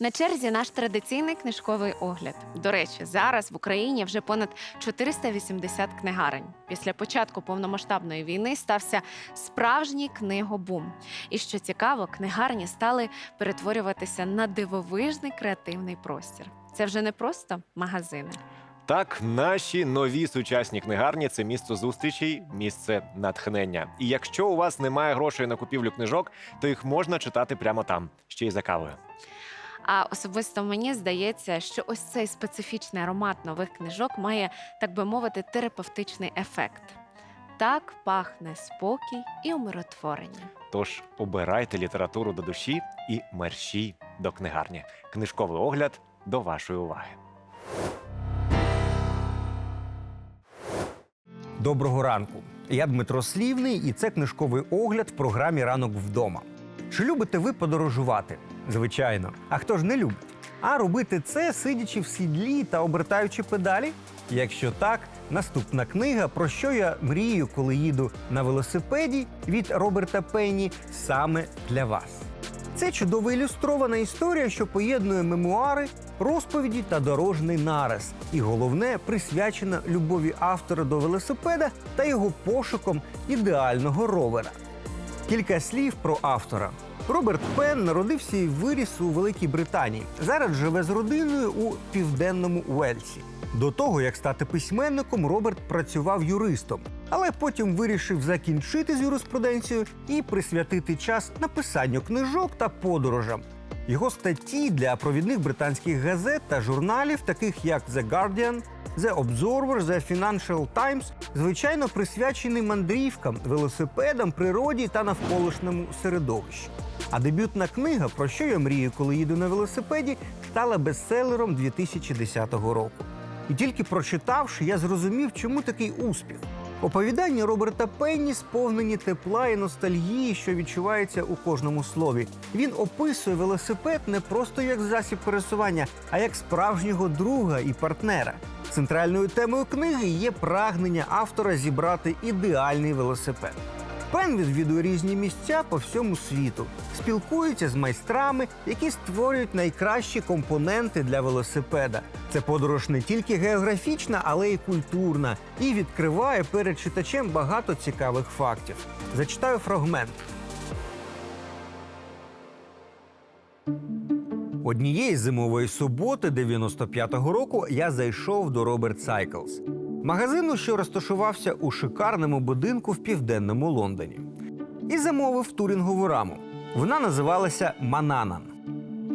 На черзі наш традиційний книжковий огляд. До речі, зараз в Україні вже понад 480 книгарень. Після початку повномасштабної війни стався справжній книгобум. І що цікаво, книгарні стали перетворюватися на дивовижний креативний простір. Це вже не просто магазини. Так, наші нові сучасні книгарні це місце зустрічей, місце натхнення. І якщо у вас немає грошей на купівлю книжок, то їх можна читати прямо там, ще й за кавою. А особисто мені здається, що ось цей специфічний аромат нових книжок має, так би мовити, терапевтичний ефект. Так пахне спокій і умиротворення. Тож обирайте літературу до душі і мерщій до книгарні. Книжковий огляд до вашої уваги. Доброго ранку. Я Дмитро Слівний, і це книжковий огляд в програмі Ранок вдома. Чи любите ви подорожувати? Звичайно. А хто ж не любить? А робити це, сидячи в сідлі та обертаючи педалі? Якщо так, наступна книга, про що я мрію, коли їду на велосипеді від Роберта Пенні, саме для вас. Це чудово ілюстрована історія, що поєднує мемуари, розповіді та дорожній нарис. І головне, присвячена любові автора до велосипеда та його пошуком ідеального ровера. Кілька слів про автора. Роберт Пен народився і виріс у Великій Британії. Зараз живе з родиною у південному Уельсі. До того, як стати письменником, Роберт працював юристом, але потім вирішив закінчити з юриспруденцією і присвятити час написанню книжок та подорожам. Його статті для провідних британських газет та журналів, таких як The Guardian, The Observer, The Financial Times, звичайно присвячені мандрівкам, велосипедам, природі та навколишньому середовищі. А дебютна книга, про що я мрію, коли їду на велосипеді, стала бестселером 2010 року. І тільки прочитавши, я зрозумів, чому такий успіх. Оповідання Роберта Пенні сповнені тепла і ностальгії, що відчувається у кожному слові. Він описує велосипед не просто як засіб пересування, а як справжнього друга і партнера. Центральною темою книги є прагнення автора зібрати ідеальний велосипед. Пен відвідує різні місця по всьому світу, спілкується з майстрами, які створюють найкращі компоненти для велосипеда. Це подорож не тільки географічна, але й культурна, і відкриває перед читачем багато цікавих фактів. Зачитаю фрагмент. Однієї зимової суботи 95-го року я зайшов до Роберт Cycles, магазину, що розташувався у шикарному будинку в південному Лондоні, і замовив турінгову раму. Вона називалася Мананан.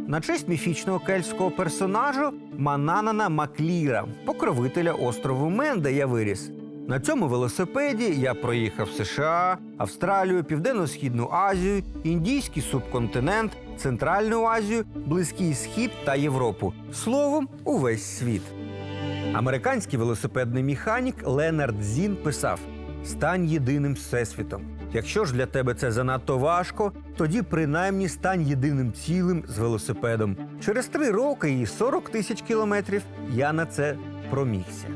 На честь міфічного кельтського персонажу Мананана Макліра, покровителя острову Мен, де я виріс. На цьому велосипеді я проїхав США, Австралію, Південно-Східну Азію, Індійський субконтинент, Центральну Азію, Близький Схід та Європу. Словом, увесь світ. Американський велосипедний механік Ленард Зін писав: стань єдиним всесвітом. Якщо ж для тебе це занадто важко, тоді принаймні стань єдиним цілим з велосипедом. Через три роки і 40 тисяч кілометрів я на це промігся.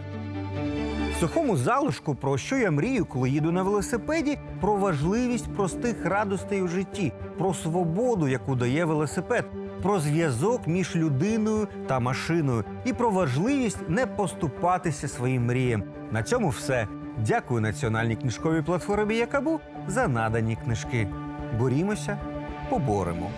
Сухому залишку, про що я мрію, коли їду на велосипеді, про важливість простих радостей у житті, про свободу, яку дає велосипед, про зв'язок між людиною та машиною, і про важливість не поступатися своїм мріям. На цьому все. Дякую національній книжковій платформі Якабу за надані книжки. Борімося, поборемо.